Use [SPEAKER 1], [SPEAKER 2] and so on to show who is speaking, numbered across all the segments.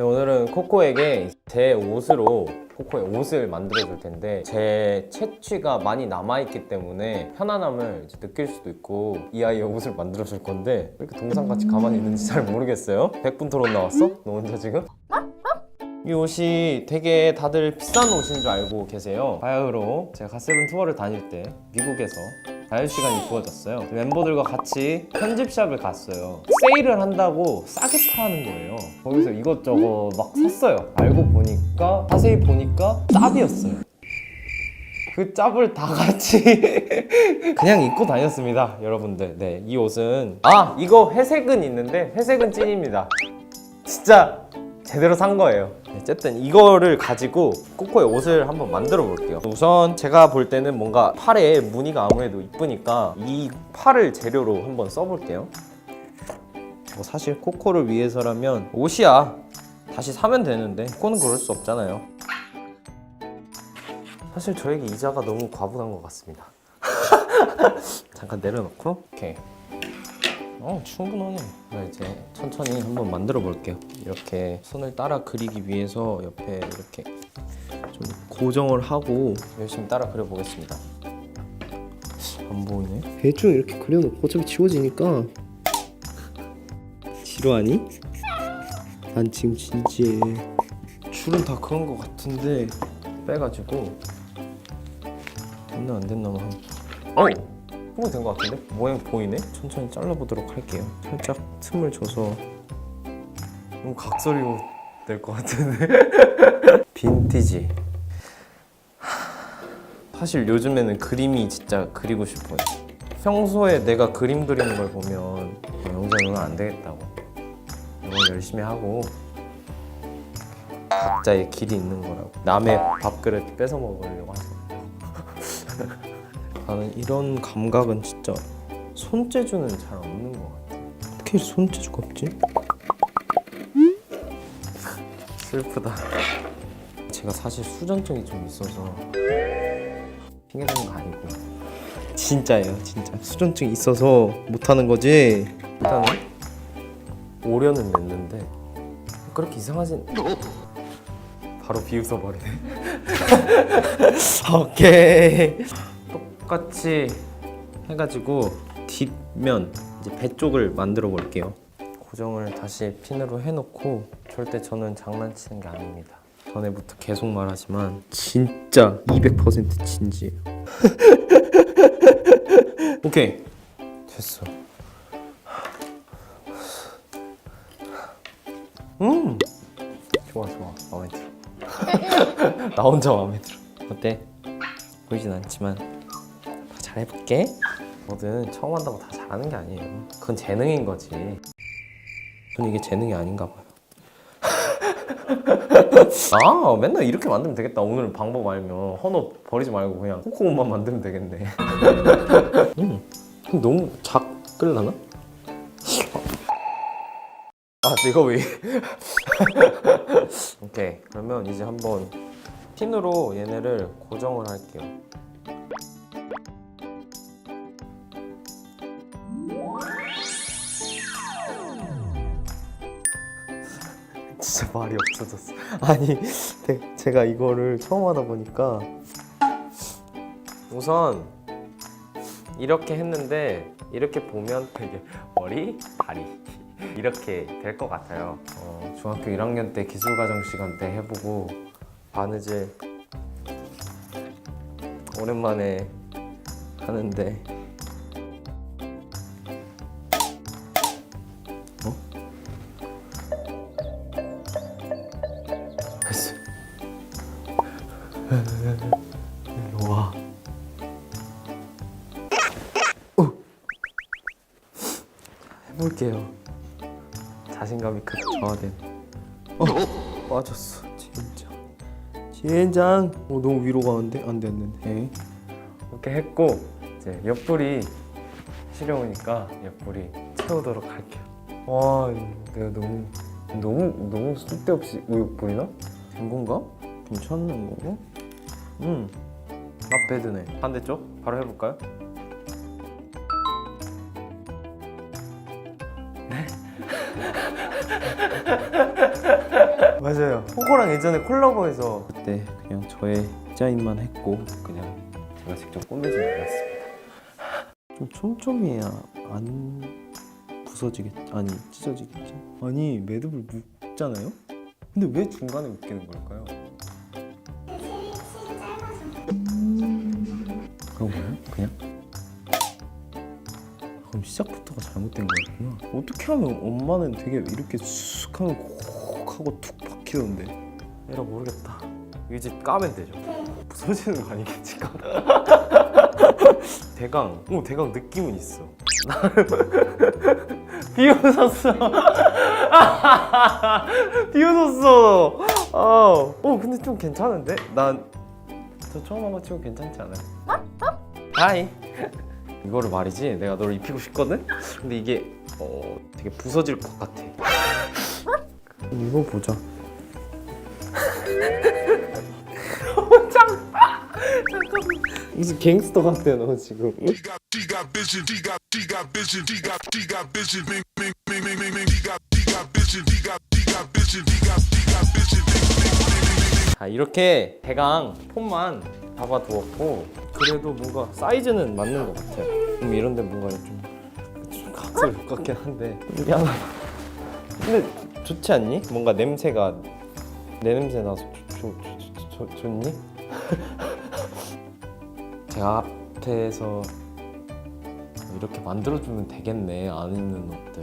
[SPEAKER 1] 네, 오늘은 코코에게 제 옷으로 코코의 옷을 만들어 줄 텐데 제 채취가 많이 남아 있기 때문에 편안함을 느낄 수도 있고 이 아이의 옷을 만들어 줄 건데 왜 이렇게 동상같이 가만히 있는지 잘 모르겠어요 100분 토론 나왔어? 너 혼자 지금? 이 옷이 되게 다들 비싼 옷인 줄 알고 계세요. 바이오로 제가 갓세븐 투어를 다닐 때 미국에서 자유 시간이 주어졌어요. 멤버들과 같이 편집샵을 갔어요. 세일을 한다고 싸게 파는 거예요. 거기서 이것저것 막 샀어요. 알고 보니까 자세히 보니까 짭이었어요. 그 짭을 다 같이 그냥 입고 다녔습니다, 여러분들. 네, 이 옷은 아 이거 회색은 있는데 회색은 찐입니다. 진짜 제대로 산 거예요. 어쨌든 이거를 가지고 코코의 옷을 한번 만들어 볼게요. 우선 제가 볼 때는 뭔가 팔에 무늬가 아무래도 이쁘니까 이 팔을 재료로 한번 써볼게요. 뭐 사실 코코를 위해서라면 옷이야 다시 사면 되는데 코코는 그럴 수 없잖아요. 사실 저에게 이자가 너무 과분한 것 같습니다. 잠깐 내려놓고 오케이. 어 충분하네. 나 이제 천천히 한번 만들어 볼게요. 이렇게 손을 따라 그리기 위해서 옆에 이렇게 좀 고정을 하고 열심히 따라 그려 보겠습니다. 안 보이네.
[SPEAKER 2] 대충 이렇게 그려놓고 어차피 지워지니까 지루하니? 난 지금 진지해
[SPEAKER 1] 줄은 다 그런 것 같은데 빼가지고 됐나 안 됐나 한. 어. 보면 된것 같은데 모양 보이네. 천천히 잘라보도록 할게요. 살짝 틈을 줘서 너무 각설이 될 것 같은데. 빈티지. 사실 요즘에는 그림이 진짜 그리고 싶어요. 평소에 내가 그림 그리는 걸 보면 아, 영상은 안 되겠다고. 이걸 열심히 하고 각자의 길이 있는 거라고. 남의 밥그릇 뺏어 먹으려고 마. 나는 이런 감각은 진짜 손재주는 잘 없는 것 같아.
[SPEAKER 2] 어떻게 손재주가 없지?
[SPEAKER 1] 슬프다. 제가 사실 수전증이 좀 있어서 핑계대는 거 아니고
[SPEAKER 2] 진짜예요 진짜 수전증 있어서 못하는 거지
[SPEAKER 1] 일단은 오려는 냈는데 그렇게 이상하진 바로 비웃어버리네.
[SPEAKER 2] 오케이
[SPEAKER 1] 똑같이 해가지고 뒷면 이제 배 쪽을 만들어 볼게요. 고정을 다시 핀으로 해놓고 절대 저는 장난치는 게 아닙니다. 전에부터 계속 말하지만
[SPEAKER 2] 진짜 200% 진지해요
[SPEAKER 1] 오케이 됐어. 음 좋아 좋아 마음에 들어. 나 혼자 마음에 들어. 어때? 보이진 않지만 다 잘해볼게. 뭐든 처음 한다고 다 잘하는 게 아니에요. 그건 재능인 거지. 전 이게 재능이 아닌가 봐요. 아 맨날 이렇게 만들면 되겠다. 오늘 방법 알면 헌옷 버리지 말고 그냥 코코 옷만 만들면 되겠네. 음, 너무 작을라나? 아 내가 왜? 오케이 그러면 이제 한번 핀으로 얘네를 고정을 할게요. 진짜 말이 없어졌어. 아니, 네, 제가 이거를 처음 하다 보니까 우선 이렇게 했는데 이렇게 보면 되게 머리, 다리 이렇게 될 것 같아요. 어, 중학교 1학년 때 기술과정 시간 때 해보고 바느질 오랜만에 하는데 일로 와. 어. 해볼게요. 자신감이 급 저하된. 어, 빠졌어. 진짜.
[SPEAKER 2] 젠장 어, 너무 위로 가는데? 안돼 안돼
[SPEAKER 1] 이렇게 했고 이제 옆구리 시려우니까 옆구리 채우도록 할게요. 와, 내가 너무 너무 너무 쓸데없이 우욕 보이나? 된 건가? 괜찮은 건가? 음, not bad네. 반대쪽 바로 해볼까요? 네.
[SPEAKER 2] 맞아요. 포코랑 예전에 콜라보해서 그때 그냥 저의 디자인만 했고 그냥 제가 직접 꾸미진 않았습니다. 좀 촘촘해야 안 부서지겠 아니 찢어지겠지. 아니 매듭을 묶잖아요. 근데 왜 중간에 묶이는 걸까요? 그런 거예요? 그냥? 그럼 시작부터가 잘못된 거였구나. 어떻게 하면 엄마는 되게 이렇게 쑥 하면 콕 하고 툭 박히던데. 에라 모르겠다. 이집 까면 되죠. 부서지는 거 아니겠지? 대강, 오 대강 느낌은 있어. 비웃었어. 비웃었어. 아, 어 근데 좀 괜찮은데? 난 저 처음 한번 치고 괜찮지 않아요? 하이. 이거를 말이지 내가 너를 입히고 싶거든? 근데 이게 어 되게 부서질 것 같아 이거 보자 무슨 갱스터 같아 너 지금.
[SPEAKER 1] 자 이렇게 대강 폼만 잡아두었고 그래도 뭔가 사이즈는 맞는 것 같아요. 좀 이런데 뭔가 좀, 좀 각질 것 같긴 한데. 미안하다 근데 좋지 않니? 뭔가 냄새가 내 냄새 나서 좋, 좋, 좋, 좋, 좋니? 제가 앞에서 이렇게 만들어주면 되겠네 안 입는 옷들.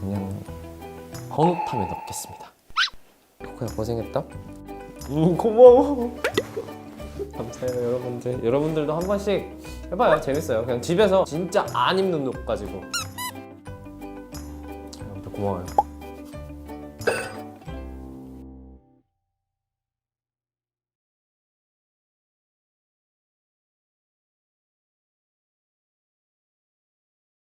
[SPEAKER 1] 그냥 헌옷함에 넣겠습니다. 코코야 고생했다. 음 고마워 감사해요 여러분들. 여러분들도 한 번씩 해봐요. 재밌어요. 그냥 집에서 진짜 안 입는 옷 가지고. 고마워요